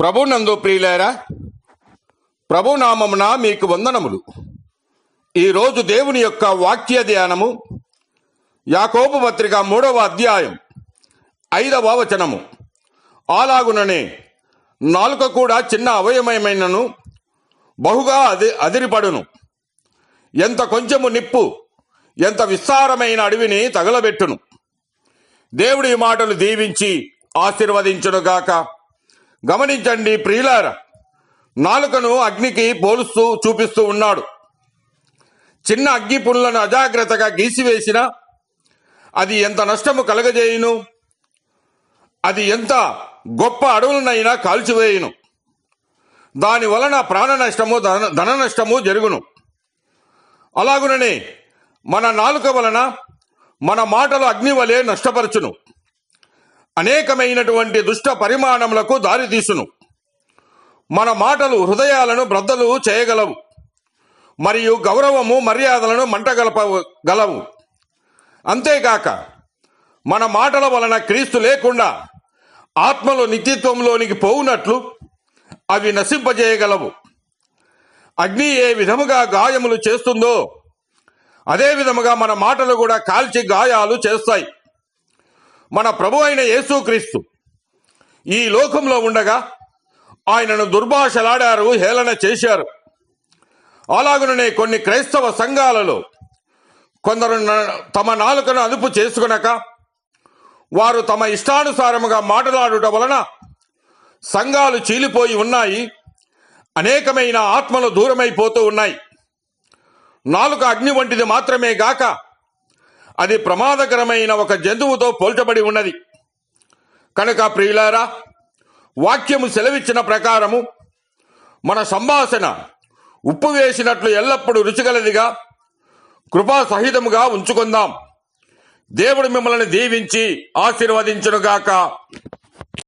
ప్రభు నందు ప్రియులారా ప్రభు నామమున మీకు వందనములు. ఈరోజు దేవుని యొక్క వాక్య ధ్యానము యాకోబు పత్రిక మూడవ అధ్యాయం ఐదవ వచనము. అలాగుననే నాలుక కూడా చిన్న అవయవమైనను బహుగా అది అదిరిపడును. ఎంత కొంచెము నిప్పు ఎంత విస్తారమైన అడవిని తగలబెట్టును. దేవుడి మాటలు దీవించి ఆశీర్వదించునుగాక. గమనించండి ప్రియులార నాలుకను అగ్నికి పోలుస్తూ చూపిస్తూ ఉన్నాడు. చిన్న అగ్గి పుల్లను అజాగ్రత్తగా గీసివేసిన అది ఎంత నష్టము కలగజేయును? అది ఎంత గొప్ప అడవులనైనా కాల్చివేయును? దాని వలన ప్రాణ నష్టము ధన ధన నష్టము జరుగును. అలాగుననే మన నాలుక వలన మన మాటలు అగ్ని వలె నష్టపరచును. అనేకమైనటువంటి దుష్ట పరిమాణములకు దారితీసును మన మాటలు హృదయాలను బ్రద్దలు చేయగలవు. మరియు గౌరవము మర్యాదలను మంటగలప గలవు. అంతేకాక మన మాటల వలన క్రీస్తు లేకుండా ఆత్మలో నిత్యత్వంలోనికి పోవునట్లు అవి నశింపజేయగలవు. అగ్ని ఏ విధముగా గాయములు చేస్తుందో అదే విధముగా మన మాటలు కూడా కాల్చి గాయాలు చేస్తాయి. మన ప్రభు అయిన యేసుక్రీస్తు ఈ లోకంలో ఉండగా ఆయనను దుర్భాషలాడారు హేళన చేశారు. అలాగుననే కొన్ని క్రైస్తవ సంఘాలలో కొందరు న- తమ నాలుకను అదుపు చేసుకునక వారు తమ ఇష్టానుసారముగా మాట్లాడుట వలన సంఘాలు చీలిపోయి ఉన్నాయి అనేకమైన ఆత్మలు దూరమైపోతూ ఉన్నాయి. నాలుక అగ్ని వంటిది మాత్రమే గాక అది ప్రమాదకరమైన ఒక జంతువుతో పోల్చబడి ఉన్నది. కనుక ప్రియులారా వాక్యము సెలవిచ్చిన ప్రకారము మన సంభాషణ ఉప్పు వేసినట్లు ఎల్లప్పుడూ రుచిగలదిగా కృపా సహితముగా ఉంచుకుందాం. దేవుడు మిమ్మల్ని దీవించి ఆశీర్వదించునుగాక.